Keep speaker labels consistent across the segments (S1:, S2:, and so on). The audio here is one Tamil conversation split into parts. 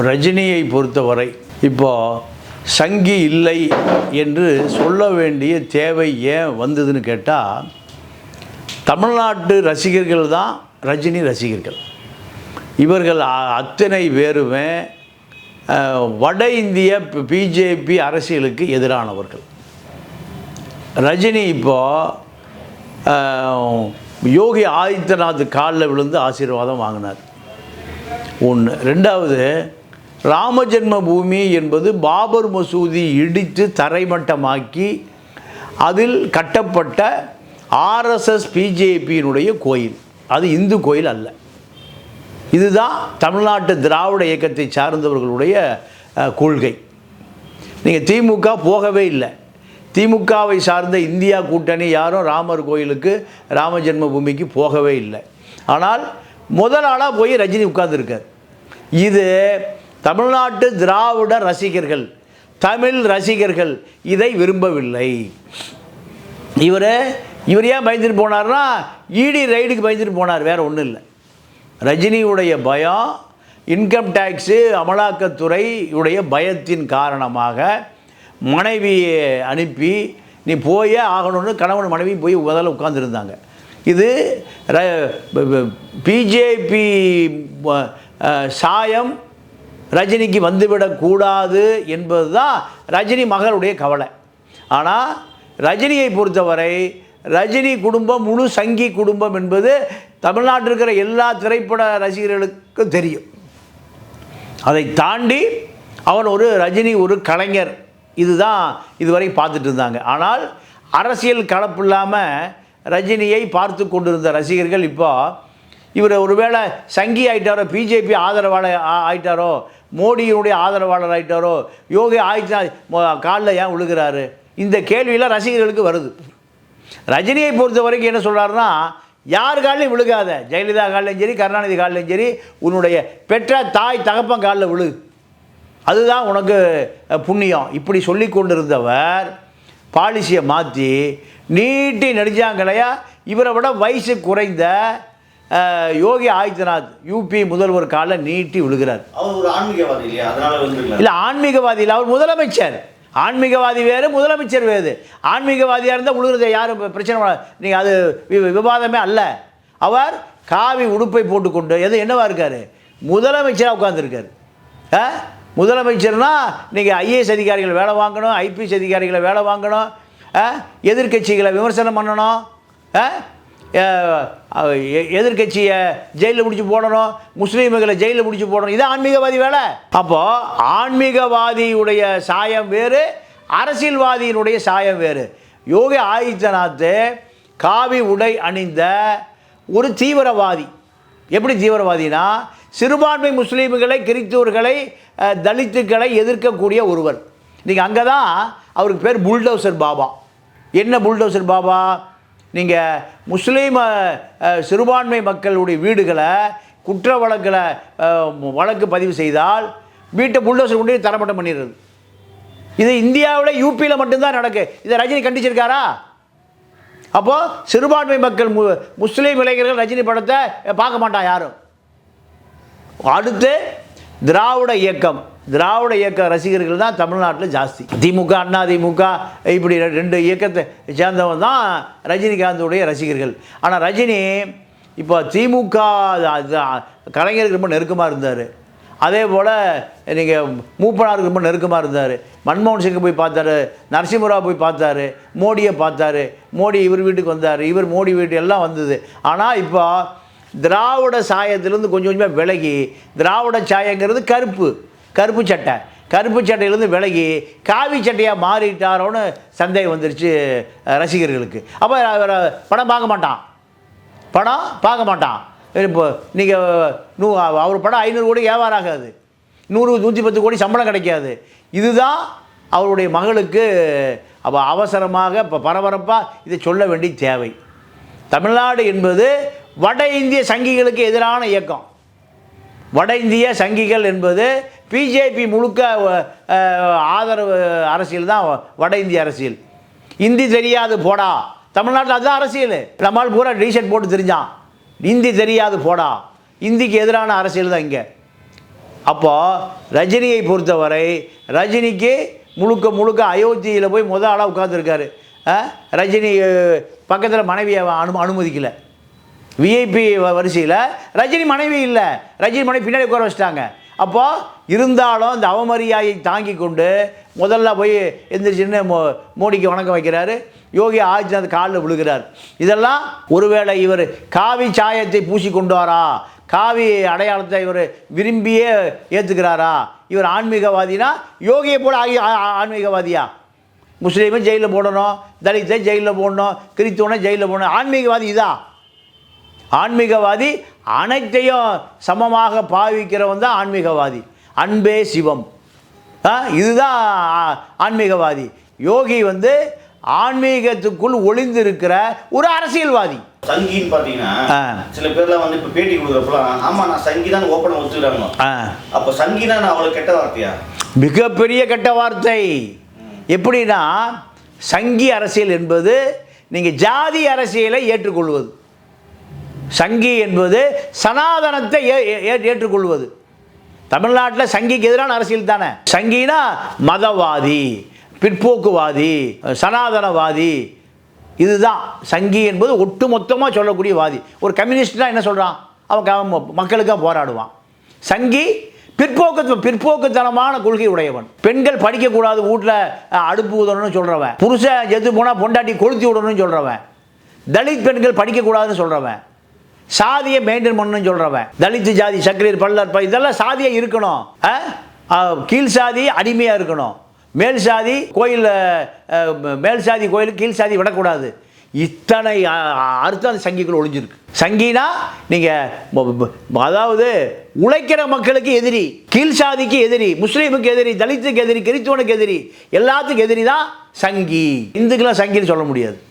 S1: ரஜினியை பொறுத்தவரை இப்போ சங்கி இல்லை என்று சொல்ல வேண்டிய தேவை ஏன் வந்ததுன்னு கேட்டால் தமிழ்நாட்டு ரசிகர்கள் தான் ரஜினி ரசிகர்கள். இவர்கள் அ- அத்தனை பேருமே வட இந்திய பிஜேபி அரசியலுக்கு எதிரானவர்கள். ரஜினி இப்போது யோகி ஆதித்யநாத் காலில் விழுந்து ஆசீர்வாதம் வாங்கினார். ஒன்று ரெண்டாவது ராமஜென்ம பூமி என்பது பாபர் மசூதி இடித்து தரைமட்டமாக்கி அதில் கட்டப்பட்ட ஆர்எஸ்எஸ் பிஜேபியினுடைய கோயில். அது இந்து கோயில் அல்ல. இதுதான் தமிழ்நாட்டு திராவிட இயக்கத்தை சார்ந்தவர்களுடைய கொள்கை. நீங்கள் திமுக போகவே இல்லை. திமுகவை சார்ந்த இந்தியா கூட்டணி யாரும் ராமர் கோயிலுக்கு ராம ஜென்மபூமிக்கு போகவே இல்லை. ஆனால் முதல் ஆளாக போய் ரஜினி உட்கார்ந்துருக்கார். இது தமிழ்நாட்டு திராவிட ரசிகர்கள் தமிழ் ரசிகர்கள் இதை விரும்பவில்லை. இவர் இவர் ஏன் பயந்துட்டு போனார்னா இடி ரைடுக்கு பயந்துட்டு போனார் வேறு ஒன்றும் இல்லை. ரஜினியுடைய பயம் இன்கம் டேக்ஸு அமலாக்கத்துறை உடைய பயத்தின் காரணமாக மனைவியை அனுப்பி நீ போயே ஆகணும்னு கணவன் மனைவி போய் முதல்ல உட்காந்துருந்தாங்க இது பிஜேபி சாயம் ரஜினிக்கு வந்துவிடக்கூடாது என்பது தான் ரஜினி மகளுடைய கவலை. ஆனால் ரஜினியை பொறுத்தவரை ரஜினி குடும்பம் முழு சங்கி குடும்பம் என்பது தமிழ்நாட்டில் இருக்கிற எல்லா திரைப்பட ரசிகர்களுக்கும் தெரியும். அதை தாண்டி அவன் ஒரு ரஜினி ஒரு கலைஞர். இதுதான் இதுவரை பார்த்துட்டு இருந்தாங்க. ஆனால் அரசியல் கலப்பு இல்லாமல் ரஜினியை பார்த்து கொண்டிருந்த ரசிகர்கள் இப்போ இவர் ஒருவேளை சங்கி ஆயிட்டாரோ பிஜேபி ஆதரவாளர் ஆ- ஆயிட்டாரோ மோடியினுடைய ஆதரவாளர் ஆயிட்டாரோ யோகி ஆதித்யநாத் காலில் ஏன் விழுகிறாரு இந்த கேள்வியெல்லாம் ரசிகர்களுக்கு வருது. ரஜினியை பொறுத்த வரைக்கும் என்ன சொல்கிறாருன்னா யார் காலிலையும் விழுகாத. ஜெயலலிதா காலிலையும் சரி கருணாநிதி காலிலையும் சரி உன்னுடைய பெற்ற தாய் தகப்பன் காலில் விழு. அதுதான் உனக்கு புண்ணியம். இப்படி சொல்லி கொண்டிருந்தவர் பாலிசியை மாற்றி நீட்டி நடிச்சாங்களையா இவரை விட வயசு குறைந்த யோகி ஆதித்யநாத் யூபி முதல்வர் காலில் நீட்டி விழுகிறார்.
S2: அவர் ஒரு ஆன்மீகவாதி இல்லையா? அதனால வந்து
S1: இல்லை ஆன்மீகவாதி இல்லை அவர் முதலமைச்சர். ஆன்மீகவாதி வேறு முதலமைச்சர் வேறு. ஆன்மீகவாதியாக இருந்தால் உழுகிறது யாரும் பிரச்சனை நீங்கள் அது விவாதமே அல்ல. அவர் காவி உடுப்பை போட்டுக்கொண்டு எது என்னவா இருக்கார்? முதலமைச்சராக உட்காந்துருக்காரு ஆ முதலமைச்சர்னா நீங்கள் ஐஏஎஸ் அதிகாரிகளை வேலை வாங்கணும் ஐபிஎஸ் அதிகாரிகளை வேலை வாங்கணும் ஆ எதிர்க்கட்சிகளை விமர்சனம் பண்ணணும் எதிர்கட்சியை ஜெயிலில் பிடிச்சி போடணும் முஸ்லீம்களை ஜெயிலில் பிடிச்சி போடணும். இது ஆன்மீகவாதி வேலை. அப்போது ஆன்மீகவாதியுடைய சாயம் வேறு அரசியல்வாதியினுடைய சாயம் வேறு. யோகி ஆதித்யநாத் காவி உடை அணிந்த ஒரு தீவிரவாதி. எப்படி தீவிரவாதினா சிறுபான்மை முஸ்லீம்களை கிறிஸ்துவர்களை தலித்துக்களை எதிர்க்கக்கூடிய ஒருவர். நீங்கள் அங்கே தான் அவருக்கு பேர் புல்டோசர் பாபா. என்ன புல்டோசர் பாபா? நீங்கள் முஸ்லீம் சிறுபான்மை மக்களுடைய வீடுகளை குற்ற வழக்கில் வழக்கு பதிவு செய்தால் வீட்டை புல்டோசர் கொண்டு தரமட்டம் பண்ணிடுறது. இது இந்தியாவில் யூபியில் மட்டும்தான் நடக்கு. இதை ரஜினி கண்டிச்சிருக்காரா? அப்போது சிறுபான்மை மக்கள் மு முஸ்லீம் இளைஞர்கள் ரஜினி படத்தை பார்க்க மாட்டான் யாரும்? அடுத்து திராவிட இயக்கம். திராவிட இயக்க ரசிகர்கள் தான் தமிழ்நாட்டில் ஜாஸ்தி. திமுக அண்ணா திமுக இப்படி ரெண்டு இயக்கத்தை சேர்ந்தவன் தான் ரஜினிகாந்துடைய ரசிகர்கள். ஆனால் ரஜினி இப்போ திமுக கலைஞருக்கு ரொம்ப நெருக்கமாக இருந்தார். அதே போல் நீங்கள் மூப்பனாருக்கு ரொம்ப நெருக்கமாக இருந்தார். மன்மோகன் சிங்கை போய் பார்த்தாரு நரசிம்மராவ் போய் பார்த்தாரு மோடியை பார்த்தாரு மோடி இவர் வீட்டுக்கு வந்தார் இவர் மோடி வீட்டு எல்லாம் வந்தது. ஆனால் இப்போ திராவிட சாயத்திலேருந்து கொஞ்சம் கொஞ்சமாக விலகி திராவிட சாயங்கிறது கருப்பு. கருப்பு சட்டை. கருப்பு சட்டையிலேருந்து விலகி காவி சட்டையாக மாறிட்டாரோன்னு சந்தேகம் வந்துருச்சு ரசிகர்களுக்கு. அப்போ அவர் படம் பார்க்க மாட்டான். படம் பார்க்க மாட்டான். இப்போ நீங்கள் நூ அவர் படம் ஐநூறு கோடி வியாபாரம் ஆகாது. நூறு நூற்றி பத்து கோடி சம்பளம் கிடைக்காது. இதுதான் அவருடைய மகளுக்கு அவ அவசரமாக இப்போ பரபரப்பாக இதை சொல்ல வேண்டிய தேவை. தமிழ்நாடு என்பது வட இந்திய சங்கிகளுக்கு எதிரான இயக்கம். வட இந்திய சங்கிகள் என்பது பிஜேபி முழுக்க ஆதரவு அரசியல் தான் வட இந்திய அரசியல். இந்தி தெரியாது போடா. தமிழ்நாட்டில் அதுதான் அரசியல். நம்மால் பூரா டிஷர்ட் போட்டு தெரிஞ்சான். இந்தி தெரியாது போடா. இந்திக்கு எதிரான அரசியல் தான் இங்கே. அப்போது ரஜினியை பொறுத்தவரை ரஜினிக்கு முழுக்க முழுக்க அயோத்தியில் போய் முத ஆளாக உட்காந்துருக்காரு ரஜினி பக்கத்தில் மனைவியை அனு அனுமதிக்கலை. விஐபி வரிசையில் ரஜினி மனைவி இல்லை. ரஜினி மனைவி பின்னாடி உட்கார வச்சிட்டாங்க. அப்போது இருந்தாலும் இந்த அவமரியாதையை தாங்கி கொண்டு முதல்ல போய் எந்திரிச்சின்னு மோ மோடிக்கு வணக்கம் வைக்கிறாரு. யோகி ஆதித்யநாத் காலில் விழுகிறார். இதெல்லாம் ஒருவேளை இவர் காவி சாயத்தை பூசி கொண்டு வரா? காவி அடையாளத்தை இவர் விரும்பியே ஏற்றுக்கிறாரா இவர் ஆன்மீகவாதினா யோகியை போல ஆகி ஆ- ஆன்மீகவாதியா? முஸ்லீமை ஜெயிலில் போடணும் தலித்தை ஜெயிலில் போடணும் கிறித்துவனை ஜெயிலில் போடணும். ஆன்மீகவாதி இதா? ஆன்மீகவாதி அனைத்தையும் சமமாக பாவிக்கிறவன் தான் ஆன்மீகவாதி. அன்பே சிவம். இதுதான் ஆன்மீகவாதி. யோகி வந்து ஆன்மீகத்துக்குள் ஒளிந்திருக்கிற ஒரு அரசியல்வாதி.
S2: சங்கின்னு பாத்தீங்கன்னா
S1: ஆ.
S2: சில பேர்லாம் வந்து இப்ப பேட்டி கொடுக்குறப்பலாம் ஆமா நான் சங்கி தான் ஓப்பன் ஒத்துக்கிறாங்க அப்ப சங்கினா நான் அவ்வளவு கெட்ட வார்த்தையா?
S1: மிகப்பெரிய கெட்ட வார்த்தை. எப்படின்னா சங்கி அரசியல் என்பது நீங்கள் ஜாதி அரசியலை ஏற்றுக்கொள்வது. சங்கி என்பது சனாதனத்தை ஏ- ஏற்றுக்கொள்வது. தமிழ்நாட்டில் சங்கிக்கு எதிரான அரசியல் தானே? சங்கினா மதவாதி பிற்போக்குவாதி சனாதனவாதி. இதுதான். சங்கி என்பது ஒட்டுமொத்தமாக சொல்லக்கூடிய வாதி. ஒரு கம்யூனிஸ்ட்னா என்ன சொல்கிறான் அவன் அவன் மக்களுக்காக போராடுவான். சங்கி பிற்போக்கு பிற்போக்குத்தனமான கொள்கை உடையவன். பெண்கள் படிக்கக்கூடாது வீட்டில் அடுப்பு உதணும்னு சொல்கிறவன் புருஷன் எது போனால் பொண்டாட்டி கொளுத்தி விடணும்னு சொல்கிறவன் தலித் பெண்கள் படிக்கக்கூடாதுன்னு சொல்கிறவன் சாதியை மெயின்டைன் பண்ணணும்னு சொல்கிறவன் தலித்து ஜாதி சக்கரீர் பல்லர் ப- இதெல்லாம் சாதியை இருக்கணும். ஆ? கீழ் சாதி அடிமையாக இருக்கணும். மேல் சாதி கோயிலில் மேல் சாதி கோயில் கீழ் சாதி விடக்கூடாது. இத்தனை அர்த்தம் அந்த சங்கிக்குள் ஒழிஞ்சிருக்கு சங்கினா நீங்கள் அதாவது உழைக்கிற மக்களுக்கு எதிரி கீழ் சாதிக்கு எதிரி முஸ்லீமுக்கு எதிரி தலித்துக்கு எதிரி கிறித்துவனுக்கு எதிரி எல்லாத்துக்கும் எதிரி தான் சங்கி. இந்துக்கெல்லாம் சங்கின்னு சொல்ல முடியாது.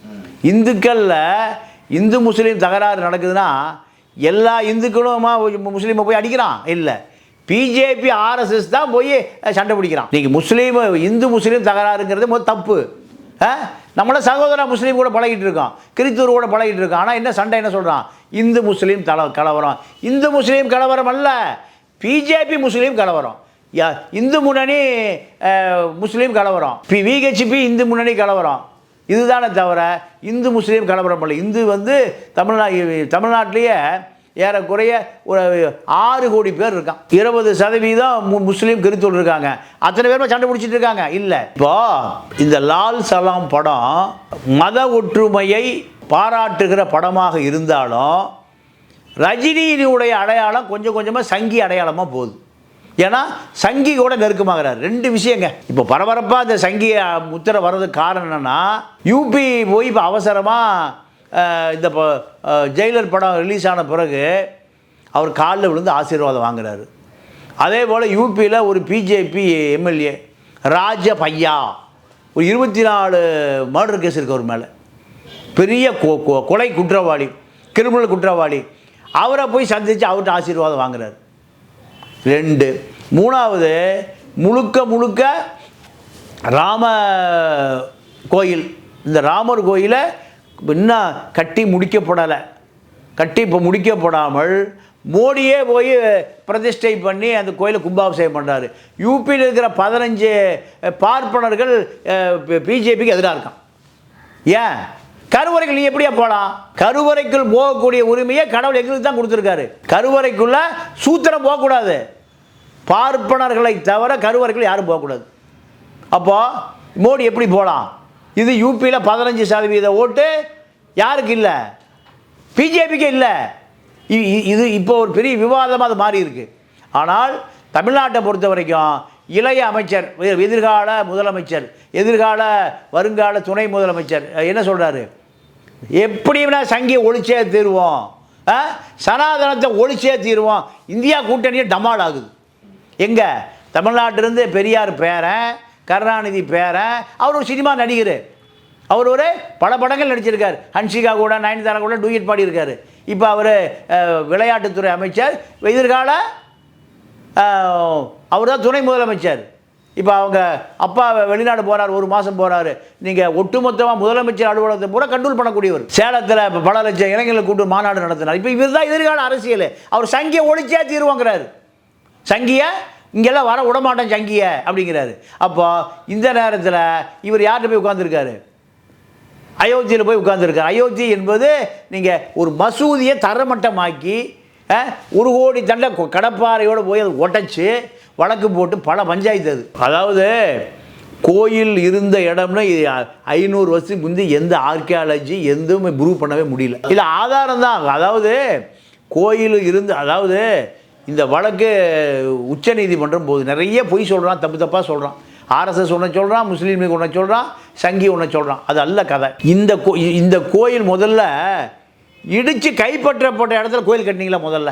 S1: இந்துக்களில் இந்து முஸ்லீம் தகராறு நடக்குதுன்னா எல்லா இந்துக்களும் முஸ்லீமை போய் அடிக்கிறான். இல்லை. பிஜேபி ஆர்எஸ்எஸ் தான் போய் சண்டை பிடிக்கிறான். நீங்கள் முஸ்லீம் இந்து முஸ்லீம் தகராறுங்கிறது முதல் தப்பு. ஆ? நம்மள சகோதர முஸ்லீம் கூட பழகிட்டு இருக்கோம். கிறித்தூர் கூட பழகிட்டு இருக்கோம். ஆனால் என்ன சண்டை என்ன சொல்கிறான் இந்து முஸ்லீம் தல கலவரம். இந்து முஸ்லீம் கலவரம் அல்ல. பிஜேபி முஸ்லீம் கலவரம். யா இந்து முன்னணி முஸ்லீம் கலவரம். பி விஹெச்பி இந்து முன்னணி கலவரம். இதுதானே தவிர இந்து முஸ்லீம் கலவரம் இல்லை இந்து வந்து தமிழ்நா தமிழ்நாட்டிலேயே ஏறக்குறைய ஒரு ஆறு கோடி பேர் இருக்கான். இருபது சதவீதம் மு- முஸ்லீம் கிறித்தூர் இருக்காங்க. அத்தனை பேருமே சண்டை பிடிச்சிட்டு இருக்காங்க. இல்லை. இப்போ இந்த லால் சலாம் படம் மத ஒற்றுமையை பாராட்டுகிற படமாக இருந்தாலும் ரஜினியினுடைய அடையாளம் கொஞ்சம் கொஞ்சமாக சங்கி அடையாளமாக போகுது. ஏன்னா சங்கி கூட நெருக்கமாகிறார். ரெண்டு விஷயங்க. இப்போ பரபரப்பாக இந்த சங்கி அஹ், முத்திரை வர்றதுக்கு காரணம் என்னென்னா யூபி போய் இப்போ அவசரமாக இந்த ப- ஜெயிலர் படம் ரிலீஸ் ஆன பிறகு அவர் காலில் விழுந்து ஆசீர்வாதம் வாங்குறாரு. அதே போல் யூபியில் ஒரு பிஜேபி எம்எல்ஏ ராஜ பையா. ஒரு இருபத்தி நாலு மர்டர் கேஸ் இருக்கு அவர் மேலே. பெரிய கொ- கொலை குற்றவாளி கிரிமினல் குற்றவாளி. அவரை போய் சந்தித்து அவர்கிட்ட ஆசீர்வாதம் வாங்குறாரு. ரெண்டு மூணாவது முழுக்க முழுக்க ராம கோயில் இந்த ராமர் கோயிலை இன்னும் கட்டி முடிக்கப்படலை கட்டி இப்போ முடிக்கப்படாமல் மோடியே போய் பிரதிஷ்டை பண்ணி அந்த கோயிலை கும்பாபிஷேகம் பண்ணுறாரு யூபியில் இருக்கிற பதினஞ்சு பார்ப்பனர்கள் பிஜேபிக்கு எதிராக இருக்கான் ஏன் கருவறைக்குள் நீ எப்படியா போகலாம் கருவறைக்குள் போகக்கூடிய உரிமையை கடவுள் எங்களுக்கு தான் கொடுத்துருக்காரு. கருவறைக்குள்ள சூத்திரம் போகக்கூடாது. பார்ப்பனர்களை தவிர கருவறைக்குள் யாரும் போகக்கூடாது. அப்போ மோடி எப்படி போகலாம் இது யூபியில் பதினஞ்சு சதவீத ஓட்டு யாருக்கு இல்லை? பிஜேபிக்கு இல்லை. இ- இ- இது இப்போ ஒரு பெரிய விவாதமாக அது மாறி இருக்கு. ஆனால் தமிழ்நாட்டை பொறுத்த வரைக்கும் இளைய அமைச்சர் எதிர்கால முதலமைச்சர் எதிர்கால வருங்கால துணை முதலமைச்சர் என்ன சொல்கிறாரு எப்படின்னா சங்கியை ஒழிச்சே தீருவோம். ஆ? சனாதனத்தை ஒழிச்சே தீருவோம். இந்தியா கூட்டணியே டமால் ஆகுது. எங்கே? தமிழ்நாட்டிலிருந்து பெரியார் பேரன் கருணாநிதி பேரன் அவர் ஒரு சினிமா நடிகர். அவர் ஒரு பல படங்கள் நடிச்சிருக்கார். ஹன்சிகா கூட நயன்தாரா கூட டூயட் பாடியிருக்கார். இப்போ அவர் விளையாட்டுத்துறை அமைச்சர். எதிர்கால அவர் தான் துணை முதலமைச்சர். இப்போ அவங்க அப்பா வெளிநாடு போகிறார் ஒரு மாதம் போகிறாரு நீங்கள் ஒட்டுமொத்தமாக முதலமைச்சர் அலுவலகத்தை பூரா கண்ட்ரோல் பண்ணக்கூடியவர். சேலத்தில் இப்போ பல லட்சம் இளைஞர்களை கூட்டு மாநாடு நடத்தினார். இப்போ இவர் தான் எதிர்கால அரசியல். அவர் சங்கியை ஒழிச்சே தீர்வாங்கிறாரு சங்கியை? இங்கெல்லாம் வர விடமாட்டேன் சங்கியை அப்படிங்கிறாரு. அப்போ இந்த நேரத்தில் இவர் யார்கிட்ட போய் உட்காந்துருக்காரு அயோத்தியில் போய் உட்காந்துருக்காரு அயோத்தி என்பது நீங்கள் ஒரு மசூதியை தரமட்டமாக்கி ஒரு கோடி தண்டை கொ- கடப்பாறையோடு போய் அதை உடச்சி வழக்கு போட்டு பல பஞ்சாயத்து அது. அதாவது கோயில் இருந்த இடம்னு இது ஐநூறு வருஷத்துக்கு முந்தி எந்த ஆர்கியாலஜி எதுவுமே ப்ரூவ் பண்ணவே முடியல. இது ஆதாரம் தான். அதாவது கோயில் இருந்து அதாவது இந்த வழக்கு உச்ச நீதிமன்றம் போகுது. நிறைய பொய் சொல்கிறான் தப்பு தப்பாக சொல்கிறான் ஆர்எஸ்எஸ் ஒன்று சொல்கிறான் முஸ்லீம் ஒன்று சொல்கிறான் சங்கி ஒன்று சொல்கிறான் அது அல்ல கதை. இந்த கோ இந்த கோயில் முதல்ல இடித்து கைப்பற்றப்பட்ட இடத்துல கோயில் கட்டினீங்களா முதல்ல?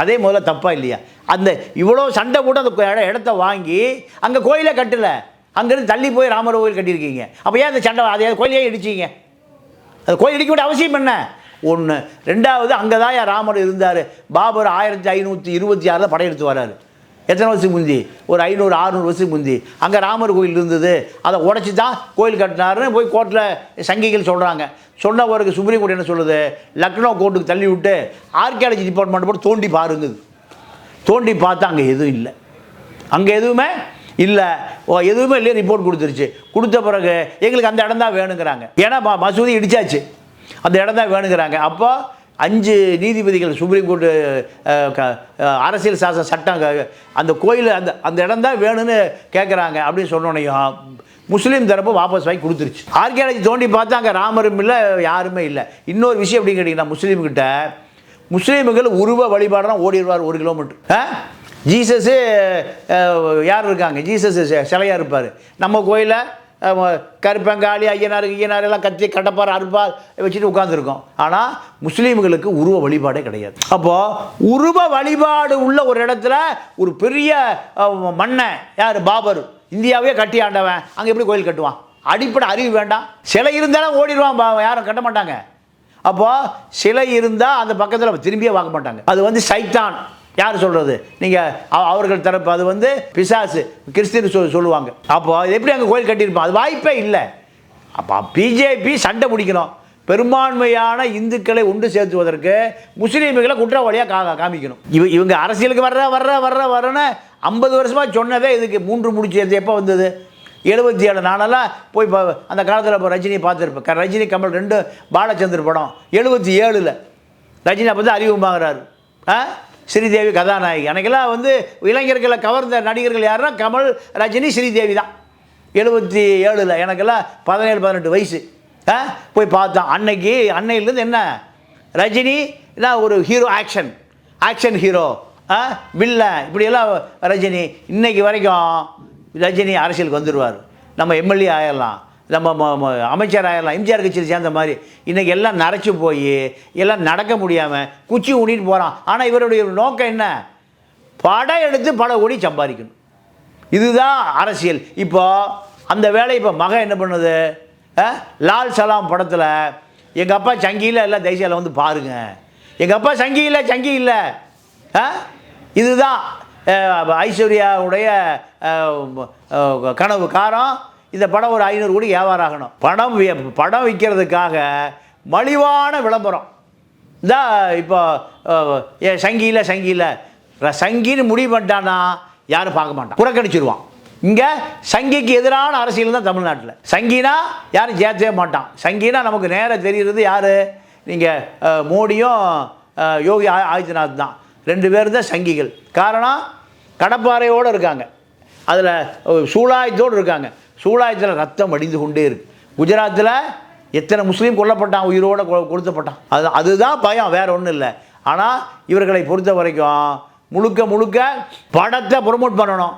S1: அதே முதல்ல தப்பா இல்லையா? அந்த இவ்வளோ சண்டை போட்டு அந்த இடத்த வாங்கி அங்கே கோயிலே கட்டலை. அங்கேருந்து தள்ளி போய் ராமர் கோயில் கட்டியிருக்கீங்க. அப்போ ஏன் அந்த சண்டை அதே கோயிலையே இடிச்சிங்க? அது கோயில் இடிக்க வேண்டிய அவசியம் என்ன? ஒன்று ரெண்டாவது அங்கே தான் ராமர் இருந்தார். பாபர் ஆயிரத்தி ஐநூற்றி இருபத்தி ஆறில் படையெடுத்து வராரு எத்தனை வருஷத்துக்கு முந்தி? ஒரு ஐநூறு ஆறுநூறு வருஷத்துக்கு முந்தி. அங்கே ராமர் கோயில் இருந்தது. அதை உடச்சி தான் கோயில் கட்டினாருன்னு போய் கோர்ட்டில் சங்கிகள் சொல்கிறாங்க சொன்ன ஒரு சுப்ரீம் கோர்ட் என்ன சொல்லுது? லக்னோ கோர்ட்டுக்கு தள்ளி விட்டு ஆர்கியாலஜி டிபார்ட்மெண்ட் போட்டு தோண்டி பாருங்குது. தோண்டி பார்த்தா அங்கே எதுவும் இல்லை. அங்கே எதுவுமே இல்லை. ஓ எதுவுமே இல்லையே ரிப்போர்ட் கொடுத்துருச்சு. கொடுத்த பிறகு எங்களுக்கு அந்த இடம் தான் வேணுங்கிறாங்க. ஏன்னா மசூதி இடிச்சாச்சு. அந்த இடம் தான் வேணுங்கிறாங்க. அப்போ அஞ்சு நீதிபதிகள் சுப்ரீம் கோர்ட்டு க- அரசியல் சாசன சட்டம் அந்த கோயில் அந்த அந்த இடம் தான் வேணும்னு கேட்குறாங்க அப்படின்னு சொன்னோன்னையும் முஸ்லீம் தரப்பு வாபஸ் வாங்கி கொடுத்துருச்சு. ஆர்கியாலஜி தோண்டி பார்த்தா அங்கே ராமரும் இல்லை யாருமே இல்லை. இன்னொரு விஷயம் அப்படின்னு கேட்டிங்கன்னா முஸ்லீம்கிட்ட முஸ்லீம்கள் உருவ வழிபாடுனா ஓடிடுவார் ஒரு கிலோமீட்டர். ஜீசஸ்ஸு ஜீசஸு யார் இருக்காங்க? ஜீசஸ் சிலையாக இருப்பார். நம்ம கோயிலில் கருப்பங்காளி ஐயனார் ஐயனார் எல்லாம் கத்தி கடப்பார் அறுப்பார் வச்சுட்டு உட்காந்துருக்கோம் ஆனால் முஸ்லீம்களுக்கு உருவ வழிபாடே கிடையாது. அப்போது உருவ வழிபாடு உள்ள ஒரு இடத்துல ஒரு பெரிய மன்னன் மண்ணை யார்? பாபர். இந்தியாவே கட்டி ஆண்டவன். அங்கே எப்படி கோயில் கட்டுவான்? அடிப்படை அறிவு வேண்டாம். சிலை இருந்தாலும் ஓடிடுவான். யாரும் கட்ட மாட்டாங்க. அப்போது சிலை இருந்தால் அந்த பக்கத்தில் திரும்பியே பார்க்க மாட்டாங்க. அது வந்து சைத்தான். யார் சொல்கிறது நீங்கள் அவர்கள் தரப்பு அது வந்து பிசாசு கிறிஸ்டின் சொல் சொல்லுவாங்க. அப்போ அது எப்படி அங்கே கோயில் கட்டியிருப்போம்? அது வாய்ப்பே இல்லை. அப்போ பிஜேபி சண்டை முடிக்கணும் பெரும்பான்மையான இந்துக்களை ஒன்று சேர்த்துவதற்கு முஸ்லீம்களை குற்றவாளியாக கா காமிக்கணும். இவ இவங்க அரசியலுக்கு வர்ற வர்ற வர்ற வர்றன்னு ஐம்பது வருஷமாக சொன்னதே இதுக்கு மூன்று முடிச்சு எப்போ வந்தது? எழுபத்தி ஏழு நாளெல்லாம் போய் இப்போ அந்த காலத்தில் இப்போ ரஜினி பார்த்துருப்பேன் க- ரஜினி கமல் ரெண்டு பாலச்சந்தர் படம் எழுபத்தி ஏழில். ரஜினி அப்போ தான் அறிமுகமாகிறாரு. ஆ? ஸ்ரீதேவி கதாநாயகி. அன்றைக்கெல்லாம் வந்து இளைஞர்களை கவர்ந்த நடிகர்கள் யாருன்னா கமல் ரஜினி ஸ்ரீதேவி தான். எழுபத்தி ஏழில் எனக்கெல்லாம் பதினேழு பதினெட்டு வயசு. ஆ? போய் பார்த்தோம். அன்னைக்கு அன்னையிலேருந்து என்ன? ரஜினி என்ன ஒரு ஹீரோ ஆக்ஷன். Action hero. ஆ? வில்லன். இப்படியெல்லாம் ரஜினி. இன்றைக்கு வரைக்கும் ரஜினி அரசியலுக்கு வந்துடுவார் நம்ம எம்எல்ஏ ஆயிடலாம். நம்ம ம- அமைச்சர் ஆயிடலாம் எம்ஜிஆர் கட்சியில் சேர்ந்த மாதிரி இன்றைக்கி எல்லாம் நரைச்சி போய் எல்லாம் நடக்க முடியாமல் குச்சி ஊனிட்டு போகிறான் ஆனால் இவருடைய நோக்கம் என்ன? படம் எடுத்து பல கோடி சம்பாதிக்கணும். இதுதான் அரசியல். இப்போ அந்த வேலையை இப்போ மகன் என்ன பண்ணுது? லால் சலாம் படத்தில் எங்கள் அப்பா சங்கியில் எல்லாம் தேசியாவில் வந்து பாருங்க. எங்கள் அப்பா சங்கி இல்லை சங்கி இல்லை இதுதான் ஐஸ்வர்யாவுடைய கனவு. காரம் இந்த படம் ஒரு ஐநூறு கோடி வியாபாரம் ஆகணும் படம் படம் விற்கிறதுக்காக மலிவான விளம்பரம். இந்த இப்போ ஏ சங்கியில் சங்கியில். சங்கின்னு முடிவு பண்ணிட்டான்னா யாரும் பார்க்க மாட்டான். புறக்கணிச்சிருவான். இங்கே சங்கிக்கு எதிரான அரசியல் தான் தமிழ்நாட்டில். சங்கினா யாரும் சேர்த்தவே மாட்டான். சங்கினா நமக்கு நேராக தெரிகிறது யார்? நீங்கள் மோடியும் யோகி ஆ- ஆதித்யநாத் தான். ரெண்டு பேரும் தான் சங்கிகள். காரணம் கடப்பாறையோடு இருக்காங்க. அதில் சூலாயத்தோடு இருக்காங்க. சூலாயத்தில் ரத்தம் வடிந்து கொண்டே இருக்கு. குஜராத்தில் எத்தனை முஸ்லீம் கொல்லப்பட்டான் உயிரோடு கொ- கொளுத்தப்பட்டான். அது அதுதான் பயம் வேற ஒன்றும் இல்லை. ஆனால் இவர்களை பொறுத்த வரைக்கும் முழுக்க முழுக்க படத்தை ப்ரொமோட் பண்ணணும்.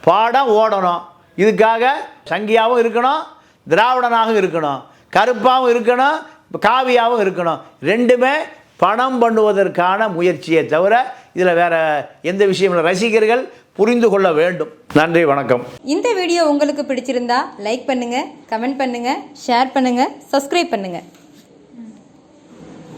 S1: பாடம் ஓடணும். இதுக்காக சங்கியாகவும் இருக்கணும் திராவிடனாகவும் இருக்கணும் கருப்பாகவும் இருக்கணும் காவியாகவும் இருக்கணும். ரெண்டுமே பணம் பண்ணுவதற்கான முயற்சியை தவிர இதில் வேறு எந்த விஷயமும் இல்லை. ரசிகர்கள் புரிந்து கொள்ள வேண்டும். நன்றி வணக்கம்.
S3: இந்த வீடியோ உங்களுக்கு பிடிச்சிருந்தா லைக் பண்ணுங்க கமெண்ட் பண்ணுங்க ஷேர் பண்ணுங்க சப்ஸ்கிரைப் பண்ணுங்க.